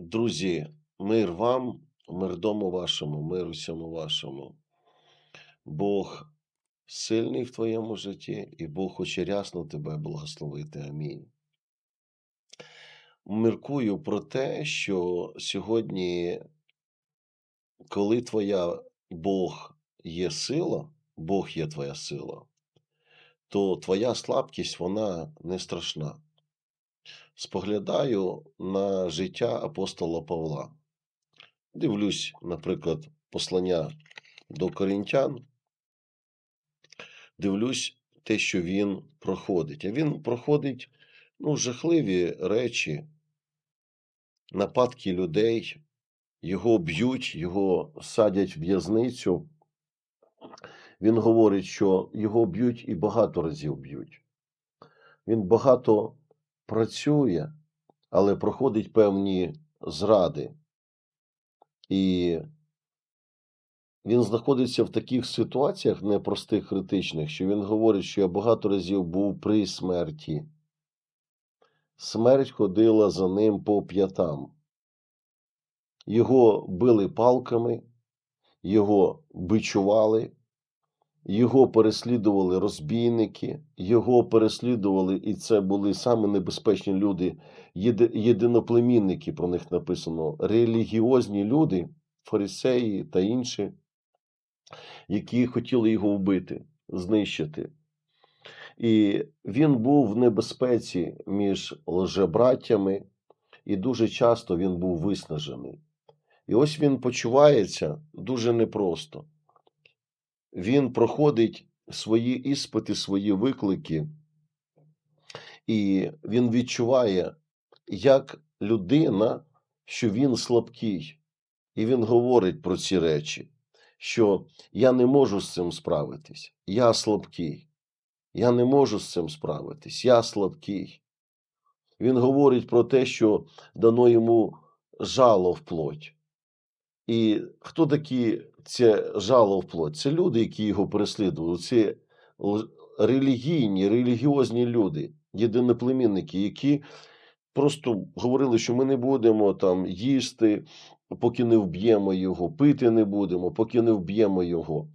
Друзі, мир вам, мир дому вашому, мир усьому вашому. Бог сильний в твоєму житті, і Бог хоче рясно тебе благословити. Амінь. Міркую про те, що сьогодні, коли твоя Бог є сила, Бог є твоя сила, то твоя слабкість вона не страшна. Споглядаю на життя апостола Павла. Дивлюсь, наприклад, послання до корінтян, дивлюсь те, що він проходить. А він проходить ну, жахливі речі, нападки людей, його б'ють, його садять в в'язницю. Він говорить, що його б'ють і багато разів б'ють. Він багато працює, але проходить певні зради. І він знаходиться в таких ситуаціях непростих, критичних, що він говорить, що я багато разів був при смерті. Смерть ходила за ним по п'ятам. Його били палками, його бичували, його переслідували розбійники, його переслідували, і це були саме небезпечні люди, єди- єдиноплемінники, про них написано, релігіозні люди, фарисеї та інші, які хотіли його вбити, знищити. І він був в небезпеці між лжебраттями, і дуже часто він був виснажений. І ось він почувається дуже непросто. Він проходить свої іспити, свої виклики, і він відчуває, як людина, що він слабкий. І він говорить про ці речі, що я не можу з цим справитись, я слабкий. Я не можу з цим справитись, я слабкий. Він говорить про те, що дано йому жало в плоть. І хто такі це жало в плоть? Це люди, які його переслідували. Це релігійні, релігіозні люди, єдиноплемінники, які просто говорили, що ми не будемо там їсти, поки не вб'ємо його, пити не будемо, поки не вб'ємо його.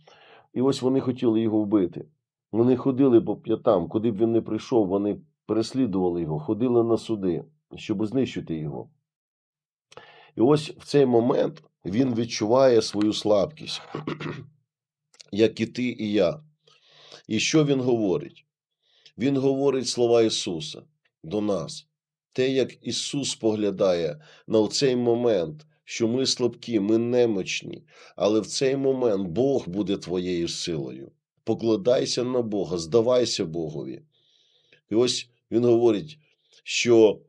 І ось вони хотіли його вбити. Вони ходили по п'ятам, куди б він не прийшов, вони переслідували його, ходили на суди, щоб знищити його. І ось в цей момент він відчуває свою слабкість, як і ти, і я. І що він говорить? Він говорить слова Ісуса до нас. Те, як Ісус споглядає на цей момент, що ми слабкі, ми немочні, але в цей момент Бог буде твоєю силою. Покладайся на Бога, здавайся Богові. І ось він говорить, що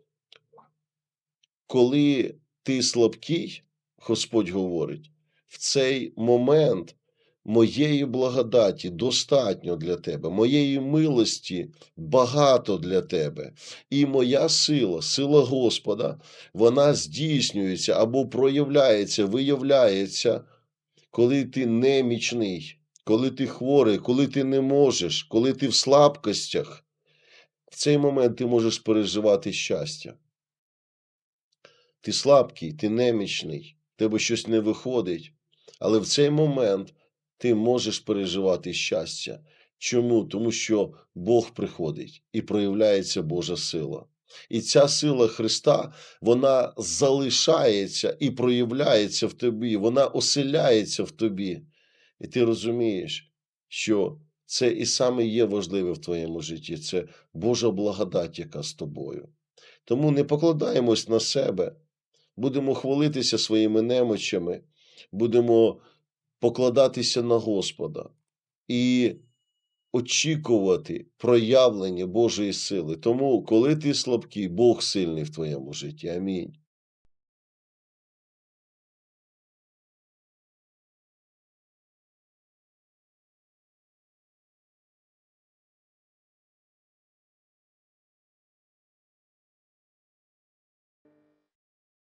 коли ти слабкий, Господь говорить, в цей момент моєї благодаті достатньо для тебе, моєї милості багато для тебе. І моя сила, сила Господа, вона здійснюється або проявляється, виявляється, коли ти немічний, коли ти хворий, коли ти не можеш, коли ти в слабкостях. В цей момент ти можеш переживати щастя. Ти слабкий, ти немічний, тебе щось не виходить. Але в цей момент ти можеш переживати щастя. Чому? Тому що Бог приходить і проявляється Божа сила. І ця сила Христа, вона залишається і проявляється в тобі, вона оселяється в тобі. І ти розумієш, що це і саме є важливе в твоєму житті це Божа благодать, яка з тобою. Тому не покладаємось на себе, будемо хвалитися своїми немочами, будемо покладатися на Господа і очікувати проявлення Божої сили. Тому, коли ти слабкий, Бог сильний в твоєму житті. Амінь.